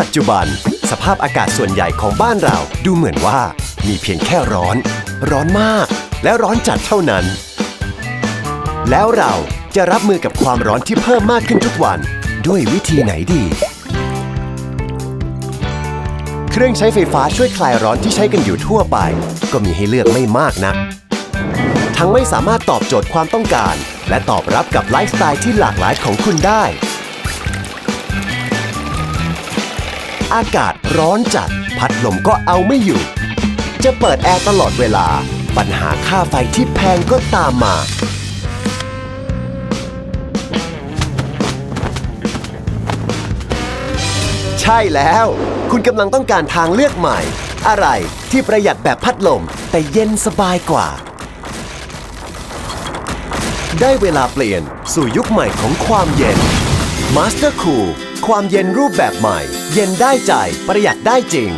ปัจจุบัน สภาพอากาศส่วนใหญ่ของบ้านเราดูเหมือนว่า มีเพียงแค่ร้อน ร้อนมาก และร้อนจัดเท่านั้น แล้วเราจะรับมือกับความร้อนที่เพิ่มมากขึ้นทุกวัน ด้วยวิธีไหนดี เครื่องใช้ไฟฟ้าช่วยคลายร้อนที่ใช้กันอยู่ทั่วไป ก็มีให้เลือกไม่มากนัก ทั้งไม่สามารถตอบโจทย์ความต้องการ และตอบรับกับไลฟ์สไตล์ที่หลากหลายของคุณได้ อากาศร้อนจัด พัดลมก็เอาไม่อยู่ จะเปิดแอร์ตลอดเวลา ปัญหาค่าไฟที่แพงก็ตามมา ใช่แล้ว คุณกำลังต้องการทางเลือกใหม่ อะไรที่ประหยัดแบบพัดลม แต่เย็นสบายกว่า ได้เวลาเปลี่ยนสู่ยุคใหม่ของความเย็น Master Cool ความเย็นรูปแบบใหม่ เย็นได้ใจประหยัดได้จริง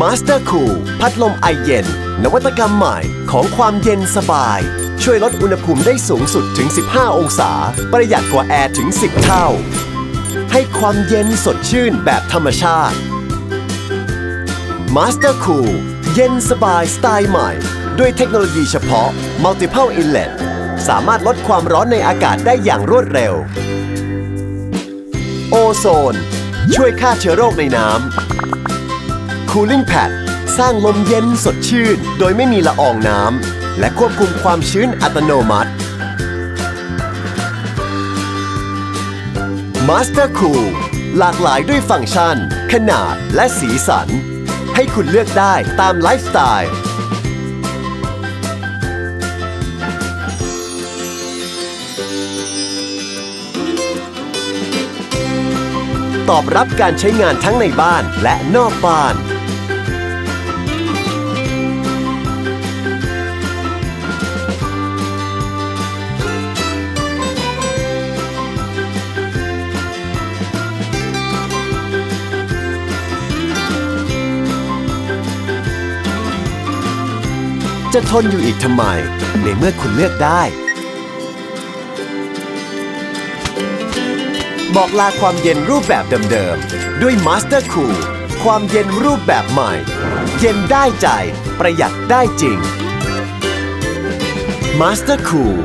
Master Cool พัดลมไอเย็น นวัตกรรมใหม่ของความเย็นสบาย ช่วยลดอุณหภูมิได้สูงสุดถึง 15 องศา ประหยัดกว่าแอร์ถึง 10 เท่า ให้ความเย็นสดชื่นแบบธรรมชาติ Master Cool เย็นสบายสไตล์ใหม่ ด้วยเทคโนโลยีเฉพาะ Multiple Inlet สามารถลดความร้อนในอากาศได้อย่างรวดเร็ว โอโซน ช่วยฆ่าเชื้อโรคในน้ำ Cooling Pad สร้างลมเย็นสดชื่น โดยไม่มีละอองน้ำ และควบคุมความชื้นอัตโนมัติ Master Cool หลากหลายด้วยฟังก์ชัน ขนาดและสีสัน ให้คุณเลือกได้ตามไลฟ์สไตล์ ตอบรับการใช้งานทั้งในบ้านและนอกบ้านจะทนอยู่อีกทำไม ในเมื่อคุณเลือกได้ บอกลาความเย็นรูปแบบเดิมๆ ด้วย Master Cool ความเย็นรูปแบบใหม่ เย็นได้ใจ ประหยัดได้จริง Master Cool